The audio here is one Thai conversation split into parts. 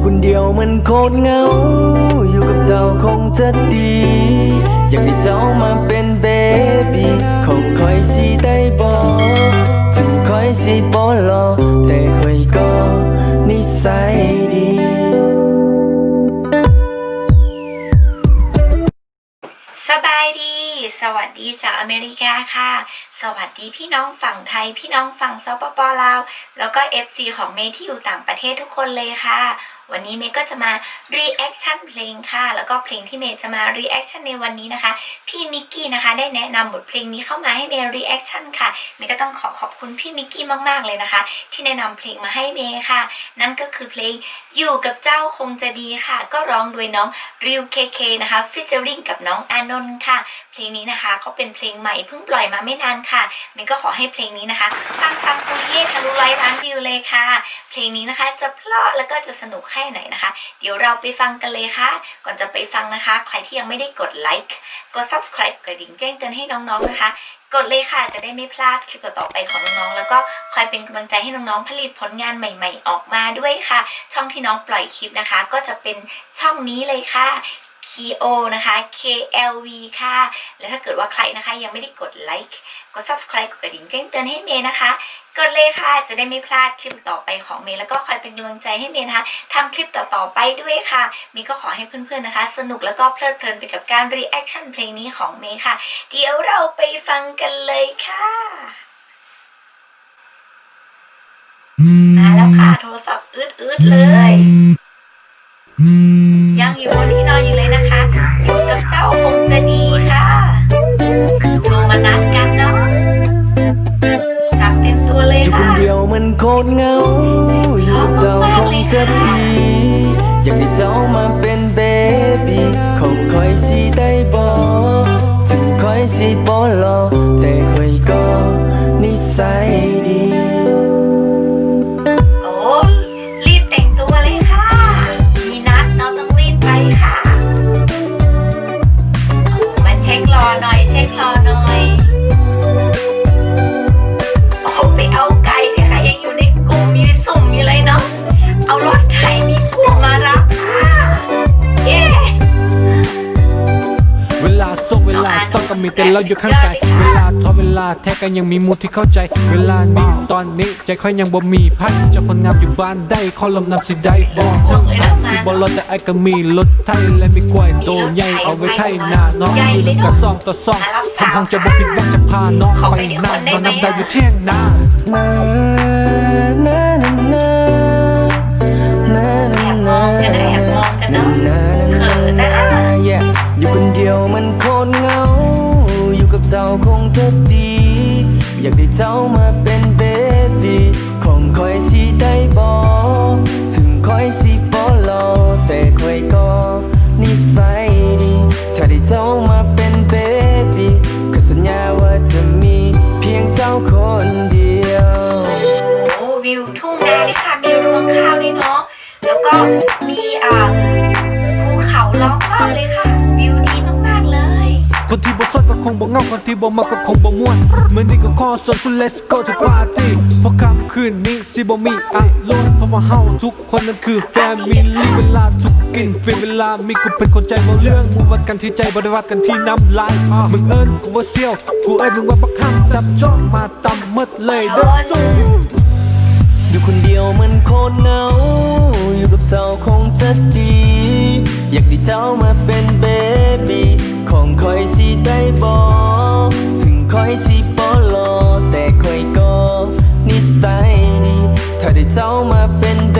อยู่คนเดียวมันโคตรเหงา อยู่กับเจ้าคงจะดี อยากให้เจ้ามาเป็นเบบี้คงคอยสิได้บอกถึงคอยสิบอลอแต่คอยก็นิสัยดีสบายดี สวัสดีจากอเมริกาค่ะ สวัสดีพี่น้องฝั่งไทย พี่น้องฝั่งสปปลาว แล้วก็ FC ของเมที่อยู่ต่างประเทศทุกคนเลยค่ะ วันนี้เมย์ก็จะมา reaction เพลงค่ะ แล้วก็เพลงที่เมย์จะมา reaction ในวันนี้นะคะ พี่มิกกี้นะคะได้แนะนำบทเพลงนี้เข้ามาให้เมย์ reaction ค่ะ เมย์ก็ต้องขอขอบคุณพี่มิกกี้มากๆเลยนะคะ ที่แนะนำเพลงมาให้เมย์ค่ะ นั่นก็คือเพลงอยู่กับเจ้าคงจะดีค่ะ ก็ร้องโดยน้องริวเคเคนะคะ featuring กับน้องอานนท์ค่ะ เพลงนี้นะคะก็เป็นเพลงใหม่เพิ่งปล่อยมาไม่นานค่ะ เมย์ก็ขอให้เพลงนี้นะคะปังปังปุริเย่ทะลุร้อยล้านวิวเลยค่ะ เพลงนี้นะคะจะเพราะแล้วก็จะสนุกแค่ไหนนะคะ เดี๋ยวเราไปฟังกันเลยค่ะ ก่อนจะไปฟังนะคะ ใครที่ยังไม่ได้กดไลค์กด subscribe กดดิ่งแจ้งเตือนให้น้องๆนะคะ กดเลยค่ะจะได้ไม่พลาดคลิปต่อๆไปของน้องๆแล้วก็คอยเป็นกำลังใจให้น้องๆผลิตผลงานใหม่ ๆ ออกมาด้วยค่ะ ช่องที่น้องปล่อยคลิปนะคะ ก็จะเป็นช่องนี้เลยค่ะ KO นะคะ KLV ค่ะ และถ้าเกิดว่าใครนะคะยังไม่ได้กดไลค์กด subscribe กดกระดิ่งแจ้งเตือนให้เมย์นะคะ กดเลยค่ะจะได้ไม่พลาดคลิปต่อไปของเมย์แล้วก็คอยเป็นกำลังใจให้เมย์นะคะทำคลิปต่อๆไปด้วยค่ะเมย์ก็ขอให้เพื่อนๆนะคะ สนุกแล้วก็เพลิดเพลินไปกับการ reaction เพลงนี้ของเมย์ค่ะ เดี๋ยวเราไปฟังกันเลยค่ะมาแล้วค่ะโทรศัพท์อืดๆเลย ยังอยู่บนที่ อยู่กับเจ้าคงจะดีค่ะโทรมานัดกันเนาะสับเต็มตัวเลยอยู่คค่ะนเดียวมันโคตรเหงา อนก็มีแต่เราอยู่ข้างใจเวลาทอเวลาแท้กันยังมีมูที่เข้าใจ เวลานี้ตอนนี้ใจค่อยยังบ่มีพันเจะคนงามอยู่บ้านได้ขอลมนำสิได้บอกทั้งทางสิบ่รถแต่ไอ้ก็มีรถไทยและมีกล้วยโตใหญ่เอาไว้ไทยหน้าน้องอยู่แล้วก็ซองต่อซองทำคงจะบ่ผิดวังจะพาน้องไปนานมานำได้อยู่เที่ยงนานานา ภูเขาล้อมรอบเลยค่ะ วิวดีมากๆเลย คนที่บ่สดก็คงบ่เหงาคนที่บ่มาก็คงบ่ม่วนมื้อนี้ก็ขอสนสุ let's go to party เพราะค่ำคืนนี้สิบ่มีอารมณ์เพราะว่าเฮาทุกคนนั้นคือ family เวลาทุกกินฟินเวลามีกูเป็นคนใจบ่เรื่องมึงวัดกันที่ใจบ่ได้วัดกันที่น้ำลายมึงเอิ้นกูว่าเซี่ยวกูเอิ้นมึงว่าบักคำจับจ้องมาตำหมดเลยเด้อสู้ อยู่คนเดียวมันโคตรเหงา อยู่กับเจ้าคงจะดี อยากได้เจ้ามาเป็นเบบีคงคอยสิได้บอกถึงคอยสิบอลอแต่คอยก็นิสัยดีถ้าได้เจ้ามาเป็นเบ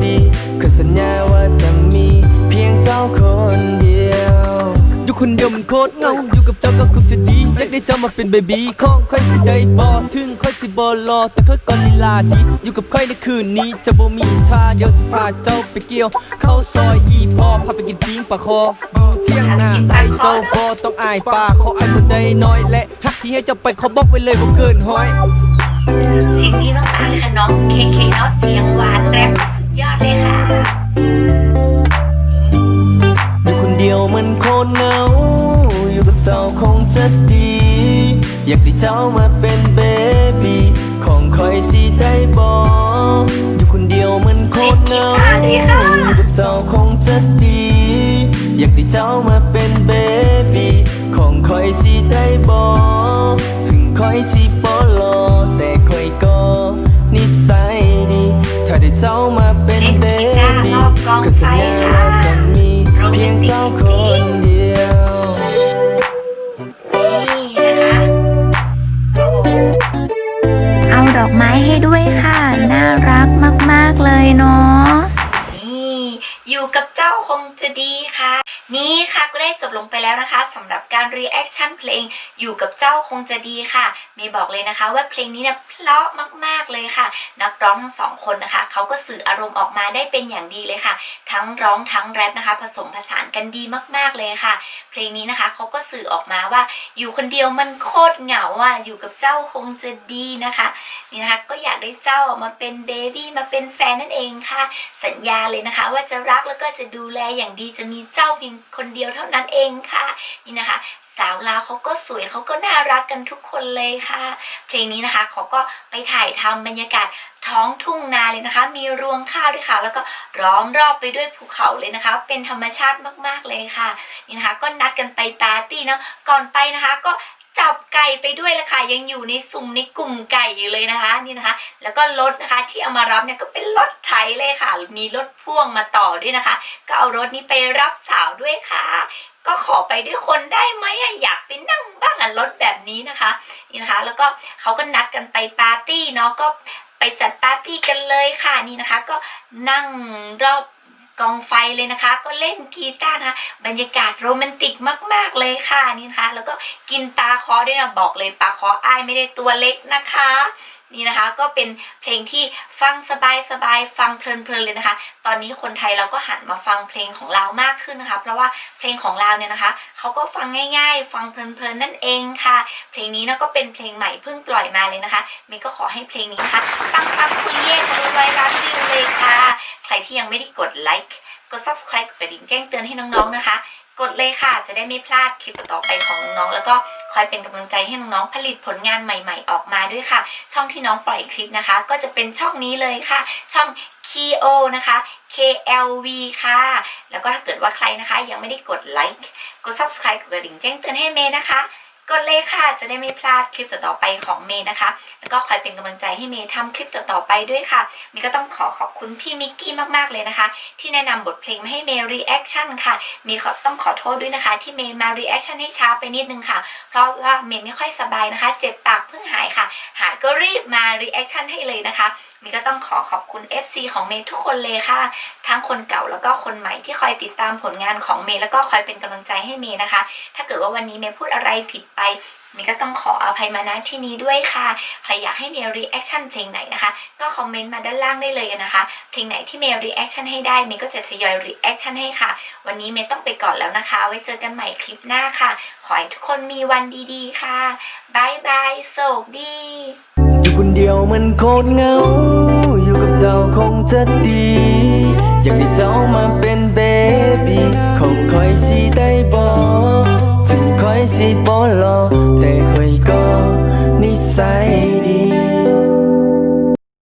บีก็สัญญาว่าจะมีเพียงเจ้าคนเดียว อยู่คนเดียวมันโคตรเหงา อยู่กับเจ้าก็คงจะดี อยากได้เจ้ามาเป็นเบบีของคอยสิได้บอถึง สิบอรอแต่ค่อยก็ลีลาดีอยู่กับค่อยในคืนนี้ จะบ่มีท่าเดียวสิพาเจ้าไปเกี่ยว เข้าซอยยี่พอพาไปกินปิ้งปลาคออยู่เที่ยงนาไอเจ้าบอต้องอายปากขอไอ้คนใดน้อยและหักที่ให้เจ้าไปเขาบอกไว้เลยว่าเกินห้อยเสียงดีมากๆเลยค่ะน้องเคเคเนาะเสียงหวานแรปสุดยอดเลยค่ะอยู่คนเดียวมันโคตรเหงาอยู่กับเจ้าคงจะดี อยากได้เจ้ามาเป็นเบ ได้บอกอยู่คนเดียวมันโคตรเหงาเล่นกีตาร์ด้วยค่ะอยู่กับเจ้าคงจะดี อยากได้เจ้ามาเป็น อยู่กับเจ้าคงจะดีค่ะ นี่ค่ะก็ได้จบลงไปแล้วนะคะสำหรับการรีแอคชั่นเพลงอยู่กับเจ้าคงจะดีค่ะเมย์บอกเลยนะคะว่าเพลงนี้เนี่ยเพราะมากๆเลยค่ะ นักร้องทั้งสองคนนะคะเขาก็สื่ออารมณ์ออกมาได้เป็นอย่างดีเลยค่ะ ทั้งร้องทั้งแรปนะคะ ผสมผสานกันดีมากๆเลยค่ะ เพลงนี้นะคะเขาก็สื่อออกมาว่า อยู่คนเดียวมันโคตรเหงาอะอยู่กับเจ้าคงจะดีนะคะนี่นะคะก็อยากได้เจ้ามาเป็นเบบี้มาเป็นแฟนนั่นเองค่ะ สัญญาเลยนะคะ ว่าจะรักแล้วก็จะดูแลอย่างดีจะมีเจ้าเพียงคนเดียวเท่านั้นเองค่ะ นี่นะคะ สาวลาวเขาก็สวยเขาก็น่ารักกันทุกคนเลยค่ะ เพลงนี้นะคะเขาก็ไปถ่ายทำบรรยากาศท้องทุ่งนาเลยนะคะ มีรวงข้าวด้วยค่ะ แล้วก็ล้อมรอบไปด้วยภูเขาเลยนะคะ เป็นธรรมชาติมากๆเลยค่ะ นี่นะคะ ก็นัดกันไปปาร์ตี้เนาะก่อนไปนะคะ ก็ จับไก่ไปด้วยละค่ะยังอยู่ในสุ่มในกลุ่มไก่อยู่เลยนะคะนี่นะคะ แล้วก็รถนะคะที่เอามารับเนี่ยก็เป็นรถไถเลยค่ะ มีรถพ่วงมาต่อด้วยนะคะ ก็เอารถนี้ไปรับสาวด้วยค่ะ ก็ขอไปด้วยคนได้ไหมอะอยากไปนั่งบ้างอะรถแบบนี้นะคะนี่นะคะ แล้วก็เขาก็นัดกันไปปาร์ตี้เนาะก็ไปจัดปาร์ตี้กันเลยค่ะนี่นะคะ ก็นั่งรอบ กองไฟเลยนะคะ ก็เล่นกีตาร์นะคะบรรยากาศโรแมนติกมาก ๆ เลยค่ะนี่นะคะ แล้วก็กินปลาคอด้วยนะบอกเลยปลาคออ้ายไม่ได้ตัวเล็กนะคะ นี่นะคะก็เป็นเพลงที่ฟังสบายๆฟังเพลินๆเลยนะคะ ตอนนี้คนไทยเราก็หันมาฟังเพลงของเรามากขึ้นนะคะ เพราะว่าเพลงของเราเนี่ยนะคะเขาก็ฟังง่ายๆ ฟังเพลินๆนั่นเองค่ะ เพลงนี้นะก็เป็นเพลงใหม่เพิ่งปล่อยมาเลยนะคะเมย์ก็ขอให้เพลงนี้นะคะปังปังคุยเย่ทะลุร้อยล้านวิวเลยค่ะ ใครที่ยังไม่ได้กดไลค์กด subscribe กดกระดิ่งแจ้งเตือนให้น้องๆนะคะ กดเลยค่ะ จะได้ไม่พลาดคลิปต่อไปของน้องแล้วก็คอยเป็นกำลังใจให้น้องๆผลิตผลงานใหม่ ๆ ออกมาด้วยค่ะ ช่องที่น้องปล่อยคลิปนะคะ ก็จะเป็นช่องนี้เลยค่ะ ช่อง KO นะคะ KLV ค่ะ แล้วก็ถ้าเกิดว่าใครนะคะ ยังไม่ได้กดไลค์กด subscribe กดกระดิ่งแจ้งเตือนให้เมย์นะคะ กดเลยค่ะจะได้ไม่พลาดคลิปต่อๆไปของเมย์นะคะ แล้วก็คอยเป็นกำลังใจให้เมย์ทำคลิปต่อๆไปด้วยค่ะเมย์ก็ต้องขอขอบคุณพี่มิกกี้มากๆเลยนะคะ ที่แนะนำบทเพลงมาให้เมย์รีแอคชั่นค่ะเมย์ขอต้องขอโทษด้วยนะคะ ที่เมย์มารีแอคชั่นให้ช้าไปนิดนึงค่ะ เพราะว่าเมย์ไม่ค่อยสบายนะคะ เจ็บปากเพิ่ง ก็รีบมารีแอคชั่นให้เลยนะคะมย์ก็ต้องขอขอบคุณ FC ของเมย์ทุกคนเลยค่ะ ทั้งคนเก่าแล้วก็คนใหม่ที่คอยติดตามผลงานของเมย์แล้วก็คอยเป็นกำลังใจให้เมย์นะคะ ถ้าเกิดว่าวันนี้เมย์พูดอะไรผิดไปมย์ก็ต้องขออภัยมาณที่นี้ด้วยค่ะ ใครอยากให้เมย์รีแอคชั่นเพลงไหนนะคะ ก็คอมเมนต์มาด้านล่างได้เลยนะคะ เพลงไหนที่เมย์รีแอคชั่นให้ได้ เมย์ก็จะทยอยรีแอคชั่นให้ค่ะ วันนี้เมย์ต้องไปก่อนแล้วนะคะ ไว้เจอกันใหม่คลิปหน้าค่ะ ขอให้ทุกคนมีวันดีๆ ค่ะบายบายโชคดี อยู่คนเดียวมันโคตรเหงา อยู่กับเจ้าคงจะดี อยากให้เจ้ามาเป็นเบบี้คงคอยสิได้บอกถึงคอยสิบอ